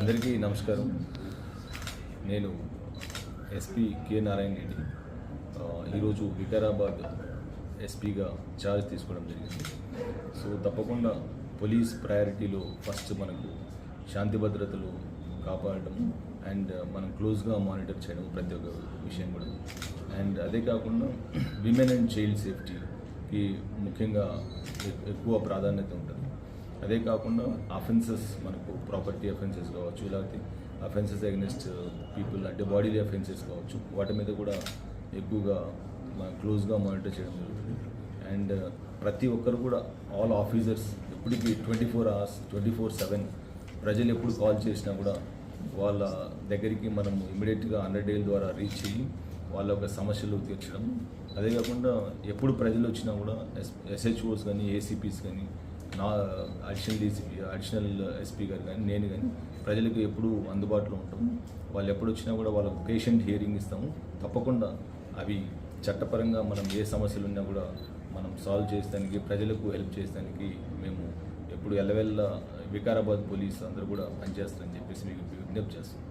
అందరికీ నమస్కారం. నేను ఎస్పీ కె నారాయణ రెడ్డి. ఈరోజు వికారాబాద్ ఎస్పీగా ఛార్జ్ తీసుకోవడం జరిగింది. సో తప్పకుండా పోలీస్ ప్రయారిటీలో ఫస్ట్ మనకు శాంతి భద్రతలు కాపాడడం అండ్ మనం క్లోజ్గా మానిటర్ చేయడం ప్రతి ఒక్క విషయం కూడా. అండ్ అదే కాకుండా విమెన్ అండ్ చైల్డ్ సేఫ్టీకి ముఖ్యంగా ఎక్కువ ప్రాధాన్యత ఉంటుంది. అదే కాకుండా అఫెన్సెస్ మనకు ప్రాపర్టీ అఫెన్సెస్ కావచ్చు లేకపోతే అఫెన్సెస్ అగెనిస్ట్ పీపుల్ అంటే బాడీలీ అఫెన్సెస్ కావచ్చు వాటి మీద కూడా ఎక్కువగా క్లోజ్గా మానిటర్ చేయడం జరుగుతుంది. అండ్ uh, ప్రతి ఒక్కరు కూడా ఆల్ ఆఫీసర్స్ ఎప్పటికీ twenty four hours twenty four seven ప్రజలు ఎప్పుడు కాల్ చేసినా కూడా వాళ్ళ దగ్గరికి మనం ఇమీడియట్గా హండ్రెడ్ డేల ద్వారా రీచ్ అయ్యి వాళ్ళ యొక్క సమస్యలు తీర్చడం. అదే కాకుండా ఎప్పుడు ప్రజలు వచ్చినా కూడా ఎస్ ఎస్హెచ్ఓస్ కానీ ఏసీపీస్ కానీ నా అడిషనల్ డీసీపీ అడిషనల్ ఎస్పీ గారు కానీ నేను కానీ ప్రజలకు ఎప్పుడు అందుబాటులో ఉంటాం. వాళ్ళు ఎప్పుడు వచ్చినా కూడా వాళ్ళకు పేషెంట్ హియరింగ్ ఇస్తాము. తప్పకుండా అవి చట్టపరంగా మనం ఏ సమస్యలు ఉన్నా కూడా మనం సాల్వ్ చేస్తానికి ప్రజలకు హెల్ప్ చేస్తానికి మేము ఎప్పుడు ఎల్లవెల్ల వికారాబాద్ పోలీస్ అందరూ కూడా పనిచేస్తారని చెప్పేసి మీకు విజ్ఞప్తి చేస్తాం